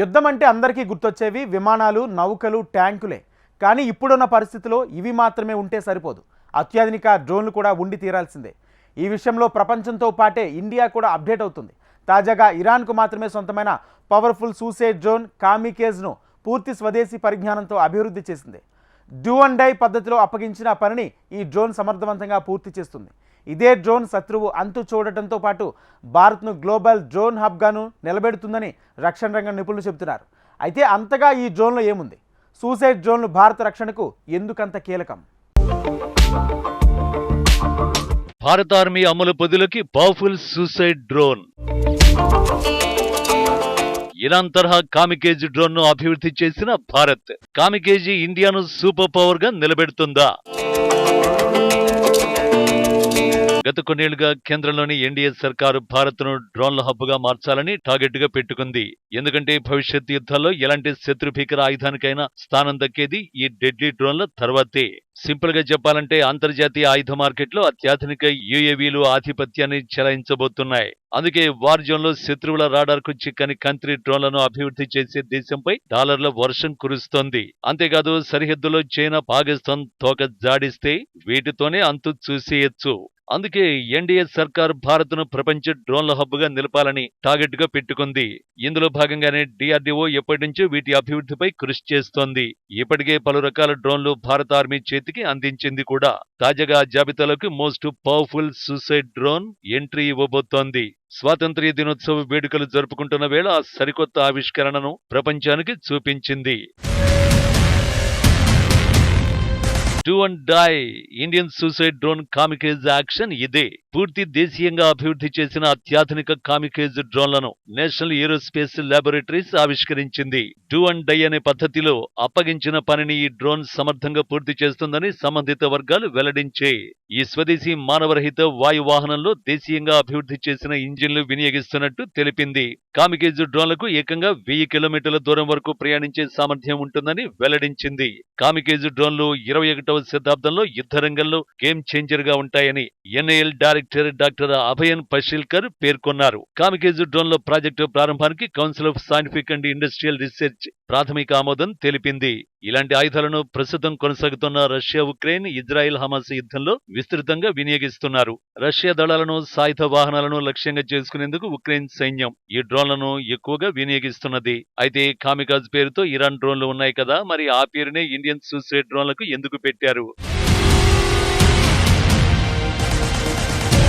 యుద్ధం అంటే అందరికీ గుర్తొచ్చేవి విమానాలు నౌకలు ట్యాంకులే. కానీ ఇప్పుడున్న పరిస్థితిలో ఇవి మాత్రమే ఉంటే సరిపోదు. అత్యాధునిక డ్రోన్లు కూడా ఉండి తీరాల్సిందే. ఈ విషయంలో ప్రపంచంతో పాటే ఇండియా కూడా అప్డేట్ అవుతుంది. తాజాగా ఇరాన్కు మాత్రమే సొంతమైన పవర్ఫుల్ సూసైడ్ డ్రోన్ కామికేజ్ను పూర్తి స్వదేశీ పరిజ్ఞానంతో అభివృద్ధి చేసింది. డూ అండ్ డై పద్ధతిలో అప్పగించిన పనిని ఈ డ్రోన్ సమర్థవంతంగా పూర్తి చేస్తుంది. ఇదే డ్రోన్ శత్రువు అంతు చూడటంతో పాటు భారత్ను గ్లోబల్ డ్రోన్ హబ్గాను నిలబెడుతుందని రక్షణ రంగం నిపుణులు చెబుతున్నారు. అయితే అంతగా ఈ డ్రోన్లో ఏముంది? సూసైడ్ డ్రోన్లు భారత రక్షణకు ఎందుకంత కీలకం? భారత ఆర్మీ అమలు పొదులకి పవర్ఫుల్ సూసైడ్ డ్రోన్. ఇరాన్ తరహా కామికేజ్ డ్రోన్ను అభివృద్ధి చేసిన భారత్. కామికేజీ ఇండియాను సూపర్ పవర్గా నిలబెడుతుందా? గత కొన్నేళ్ళుగా కేంద్రంలోని ఎన్డీఏ సర్కారు భారత్ను డ్రోన్ల హబ్బుగా మార్చాలని టార్గెట్గా పెట్టుకుంది. ఎందుకంటే భవిష్యత్ యుద్ధాల్లో ఎలాంటి శత్రు భీకర ఆయుధానికైనా స్థానం దక్కేది ఈ డెడ్లీ డ్రోన్ల తర్వాతే. సింపుల్గా చెప్పాలంటే అంతర్జాతీయ ఆయుధ మార్కెట్లో అత్యాధునిక యుఏవీలు ఆధిపత్యాన్ని చెలాయించబోతున్నాయి. అందుకే వార్ జోన్లో శత్రువుల రాడార్కు చిక్కని కంత్రి డ్రోన్లను అభివృద్ధి చేసే దేశంపై డాలర్ల వర్షం కురుస్తోంది. అంతేకాదు సరిహద్దులో చైనా పాకిస్తాన్ తోక జాడిస్తే వీటితోనే అంతు చూసేయచ్చు. అందుకే ఎన్డీఏ సర్కార్ భారత్ను ప్రపంచ డ్రోన్ల హబ్బుగా నిలపాలని టార్గెట్గా పెట్టుకుంది. ఇందులో భాగంగానే డిఆర్డీఓ ఎప్పటి నుంచో వీటి అభివృద్ధిపై కృషి చేస్తోంది. ఇప్పటికే పలు రకాల డ్రోన్లు భారత ఆర్మీ చేతికి అందించింది కూడా. తాజాగా జాబితాలోకి most powerful suicide drone entry ఇవ్వబోతోంది. స్వాతంత్ర్య దినోత్సవ వేడుకలు జరుపుకుంటున్న వేళ ఆ సరికొత్త ఆవిష్కరణను ప్రపంచానికి చూపించింది. Do and die Indian suicide drone kamikaze action ఇదే. పూర్తి దేశీయంగా అభివృద్ధి చేసిన అత్యాధునిక కామికేజ్ డ్రోన్లను నేషనల్ ఏరోస్పేస్ ల్యాబొరేటరీస్ ఆవిష్కరించింది. డూ అండ్ డై అనే పద్ధతిలో అప్పగించిన పనిని ఈ డ్రోన్ సమర్థంగా పూర్తి చేస్తుందని సంబంధిత వర్గాలు వెల్లడించాయి ఈ స్వదేశీ మానవరహిత వాయు వాహనంలో దేశీయంగా అభివృద్ధి చేసిన ఇంజిన్లు వినియోగిస్తున్నట్టు తెలిపింది. కామికేజ్ డ్రోన్లకు ఏకంగా వెయ్యి కిలోమీటర్ల దూరం వరకు ప్రయాణించే సామర్థ్యం ఉంటుందని వెల్లడించింది. కామికేజ్ డ్రోన్లు ఇరవై ఒకటవ శతాబ్దంలో యుద్ధ రంగంలో గేమ్ చేంజర్గా ఉంటాయని NIL director doctor Abhay Pashilkar పేర్కొన్నారు. కామికేజు డ్రోన్ల ప్రాజెక్టు ప్రారంభానికి Council of Scientific and Industrial Research ప్రాథమిక ఆమోదం తెలిపింది. ఇలాంటి ఆయుధాలను ప్రస్తుతం కొనసాగుతున్న రష్యా ఉక్రెయిన్ ఇజ్రాయెల్ హమాస్ యుద్ధంలో విస్తృతంగా వినియోగిస్తున్నారు. రష్యా దళాలను సాయుధ వాహనాలను లక్ష్యంగా చేసుకునేందుకు ఉక్రెయిన్ సైన్యం ఈ డ్రోన్లను ఎక్కువగా వినియోగిస్తున్నది. అయితే కామికాజ్ పేరుతో ఇరాన్ డ్రోన్లు ఉన్నాయి కదా మరి ఆ పేరునే ఇండియన్ సూసైడ్ డ్రోన్లకు ఎందుకు పెట్టారు?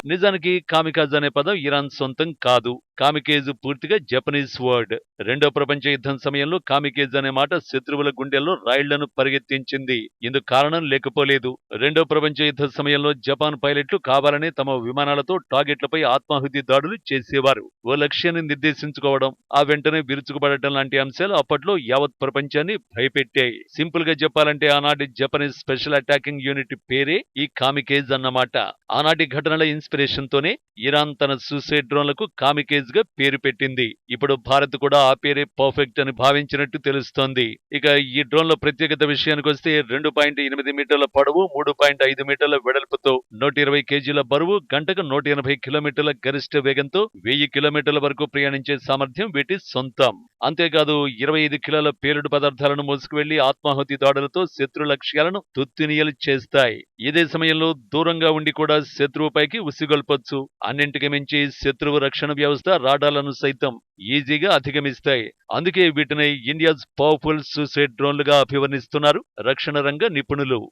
నిజానికి కామికాజ్ అనే పదం ఇరాన్ సొంతం కాదు. కామికేజ్ పూర్తిగా జపనీస్ వర్డ్. రెండో ప్రపంచ యుద్ధం సమయంలో కామికేజ్ అనే మాట శత్రువుల గుండెల్లో రాయిళ్ళను పరిగెత్తించింది. ఇందుకు కారణం లేకపోలేదు. రెండో ప్రపంచ యుద్ధ సమయంలో జపాన్ పైలట్లు కావాలనే తమ విమానాలతో టార్గెట్లపై ఆత్మాహుతి దాడులు చేసేవారు. ఓ లక్ష్యాన్ని నిర్దేశించుకోవడం ఆ వెంటనే విరుచుకుపడటం లాంటి అంశాలు అప్పట్లో యావత్ ప్రపంచాన్ని భయపెట్టాయి. సింపుల్గా చెప్పాలంటే ఆనాటి జపనీస్ స్పెషల్ అటాకింగ్ యూనిట్ పేరే ఈ కామికేజ్ అన్నమాట. ఆనాటి ఘటనల ఇన్స్పిరేషన్తోనే ఇరాన్ తన సూసైడ్ డ్రోన్లకు కామికేజ్గా పేరు పెట్టింది. ఇప్పుడు భారత్ కూడా ఆ పేరే పర్ఫెక్ట్ అని భావించినట్టు తెలుస్తోంది. ఇక ఈ డ్రోన్ల ప్రత్యేకత విషయానికి వస్తే రెండు పాయింట్ ఎనిమిది మీటర్ల పొడవు మూడు పాయింట్ ఐదు మీటర్ల వెడల్పుతో నూట ఇరవై కేజీల బరువు గంటకు నూట ఎనభై కిలోమీటర్ల గరిష్ట వేగంతో వెయ్యి కిలోమీటర్ల వరకు ప్రయాణించే సామర్థ్యం వీటి సొంతం. అంతేకాదు ఇరవై ఐదు కిలోల పేలుడు పదార్థాలను మోసుకువెళ్ళి ఆత్మాహుతి దాడులతో శత్రు లక్ష్యాలను తుత్తినియలు చేస్తాయి. ఇదే సమయంలో దూరంగా ఉండి కూడా శత్రువుపైకి ఉసిగొల్పొచ్చు. అన్నింటికి మించి శత్రువు రక్షణ వ్యవస్థ రాడాలను సైతం ఈజీగా అధిగమిస్తాయి. అందుకే వీటిని ఇండియాస్ పవర్ఫుల్ సూసైడ్ డ్రోన్లుగా అభివర్ణిస్తున్నారు రక్షణ రంగ నిపుణులు.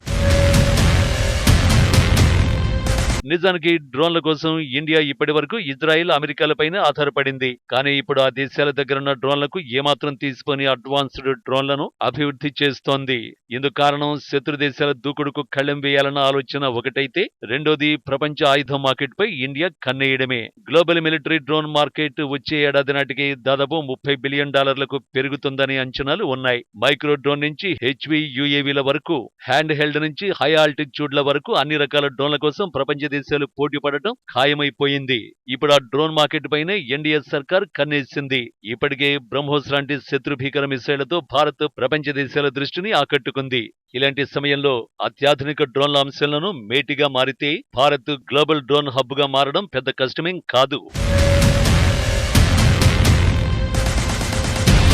నిజానికి డ్రోన్ల కోసం ఇండియా ఇప్పటి వరకు ఇజ్రాయెల్ అమెరికాలపైనే ఆధారపడింది. కానీ ఇప్పుడు ఆ దేశాల దగ్గరున్న డ్రోన్లకు ఏమాత్రం తీసుకుని అడ్వాన్స్డ్ డ్రోన్లను అభివృద్ధి చేస్తోంది. ఇందుకు కారణం శత్రు దేశాల దూకుడుకు కళ్ళెం వేయాలన్న ఆలోచన ఒకటైతే రెండోది ప్రపంచ ఆయుధ మార్కెట్ పై ఇండియా కన్నేయడమే. గ్లోబల్ మిలిటరీ డ్రోన్ మార్కెట్ వచ్చే ఏడాది నాటికి దాదాపు ముప్పై బిలియన్ డాలర్లకు పెరుగుతుందని అంచనాలు ఉన్నాయి. మైక్రో డ్రోన్ నుంచి హెచ్వి యుఏవీల వరకు హ్యాండ్ హెల్డ్ నుంచి హై ఆల్టిట్యూడ్ల వరకు అన్ని రకాల డ్రోన్ల కోసం ప్రపంచ దేశాలు పోటీ పడటం ఖాయమైపోయింది. ఇప్పుడు ఆ డ్రోన్ మార్కెట్ పైనే ఎన్డీఏ సర్కార్ కన్నేసింది. ఇప్పటికే బ్రహ్మోస్ లాంటి శత్రు భీకర మిసైళ్ళతో భారత్ ప్రపంచ దేశాల దృష్టిని ఆకట్టుకుంది. ఇలాంటి సమయంలో అత్యాధునిక డ్రోన్ల అంశాలను మేటిగా మారితే భారత్ గ్లోబల్ డ్రోన్ హబ్గా మారడం పెద్ద కష్టమేం కాదు.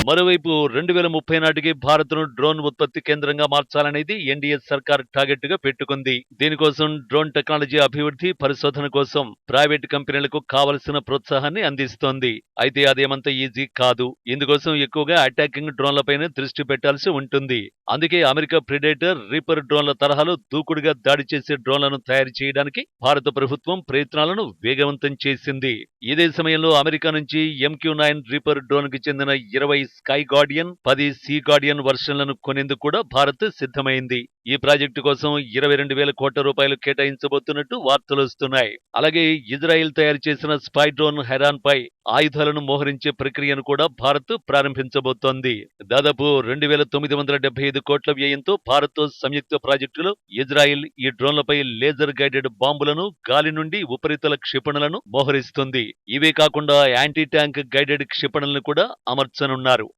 మరోవైపు రెండు వేల ముప్పై నాటికి భారత్ను డ్రోన్ ఉత్పత్తి కేంద్రంగా మార్చాలనేది ఎన్డీఏ సర్కార్ టార్గెట్గా పెట్టుకుంది. దీనికోసం డ్రోన్ టెక్నాలజీ అభివృద్ధి పరిశోధన కోసం ప్రైవేట్ కంపెనీలకు కావలసిన ప్రోత్సాహాన్ని అందిస్తోంది. అయితే అదేమంత ఈజీ కాదు. ఇందుకోసం ఎక్కువగా అటాకింగ్ డ్రోన్లపైనే దృష్టి పెట్టాల్సి ఉంటుంది. అందుకే అమెరికా ప్రిడేటర్ రీపర్ డ్రోన్ల తరహాలో దూకుడుగా దాడి చేసే డ్రోన్లను తయారు చేయడానికి భారత ప్రభుత్వం ప్రయత్నాలను వేగవంతం చేసింది. ఇదే సమయంలో అమెరికా నుంచి ఎంక్యూ నైన్ రీపర్ డ్రోన్కి చెందిన ఇరవై స్కై గార్డియన్ పది సీ గార్డియన్ వర్షన్లను కొనేందుకు కూడా భారత్ సిద్ధమైంది. ఈ ప్రాజెక్టు కోసం ఇరవై రెండు వేల కోట్ల రూపాయలు కేటాయించబోతున్నట్టు వార్తలు వస్తున్నాయి. అలాగే ఇజ్రాయెల్ తయారు చేసిన స్పై డ్రోన్ హెరాన్ పై ఆయుధాలను మోహరించే ప్రక్రియను కూడా భారత్ ప్రారంభించబోతోంది. దాదాపు రెండు వేల తొమ్మిది వందల డెబ్బై ఐదు కోట్ల వ్యయంతో భారత్ సంయుక్త ప్రాజెక్టులో ఇజ్రాయెల్ ఈ డ్రోన్లపై లేజర్ గైడెడ్ బాంబులను గాలి నుండి ఉపరితల క్షిపణులను మోహరిస్తుంది. ఇవే కాకుండా యాంటీ ట్యాంక్ గైడెడ్ క్షిపణులను కూడా అమర్చనున్నారు.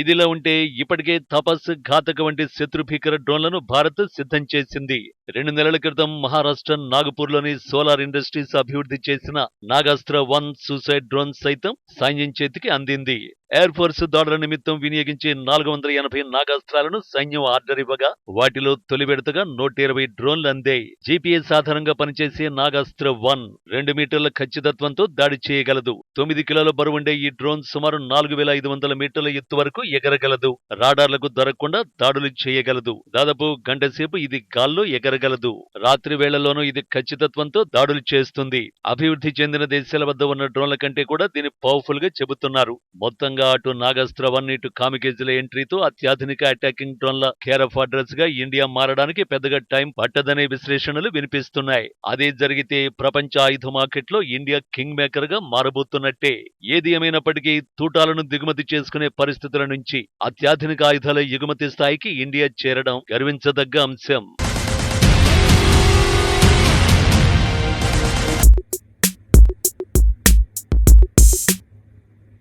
ఇదిలా ఉంటే ఇప్పటికే తపస్ ఘాతక వంటి శత్రుభీకర డ్రోన్లను భారత్ సిద్ధం చేసింది. రెండు నెలల క్రితం మహారాష్ట్ర నాగపూర్లోని సోలార్ ఇండస్ట్రీస్ అభివృద్ధి చేసిన నాగాస్త్ర వన్ సూసైడ్ డ్రోన్ సైతం సైన్యం చేతికి అందింది. ఎయిర్ ఫోర్స్ దాడుల నిమిత్తం వినియోగించే నాలుగు వందల ఎనభై నాగాస్త్రాలను సైన్యం ఆర్డర్ ఇవ్వగా వాటిలో తొలి విడతగా నూట ఇరవై డ్రోన్లు అందాయి. జీపీఎస్ ఆధారంగా పనిచేసే నాగాస్త్ర వన్ రెండు మీటర్ల ఖచ్చితత్వంతో దాడి చేయగలదు. తొమ్మిది కిలోల బరువుండే ఈ డ్రోన్ సుమారు నాలుగు వేల ఐదు వందల మీటర్ల ఎత్తు వరకు ఎగరగలదు. రాడార్లకు దొరకకుండా దాడులు చేయగలదు. దాదాపు గంట సేపు ఇది గాల్లో జరగలదు. రాత్రి వేళలోనూ ఇది ఖచ్చితత్వంతో దాడులు చేస్తుంది. అభివృద్ధి చెందిన దేశాల వద్ద ఉన్న డ్రోన్ల కంటే కూడా దీని పవర్ఫుల్గా చెబుతున్నారు. మొత్తంగా అటు నాగాస్త్ర వన్ ఇటు కామికేజీల ఎంట్రీతో అత్యాధునిక అటాకింగ్ డ్రోన్ల కేర్ ఆఫ్ అడ్రస్గా ఇండియా మారడానికి పెద్దగా టైం పట్టదనే విశ్లేషణలు వినిపిస్తున్నాయి. అదే జరిగితే ప్రపంచ ఆయుధ మార్కెట్లో ఇండియా కింగ్ మేకర్గా మారబోతున్నట్టే. ఏది ఏమైనప్పటికీ తూటాలను దిగుమతి చేసుకునే పరిస్థితుల నుంచి అత్యాధునిక ఆయుధాల ఎగుమతి స్థాయికి ఇండియా చేరడం గర్వించదగ్గ అంశం.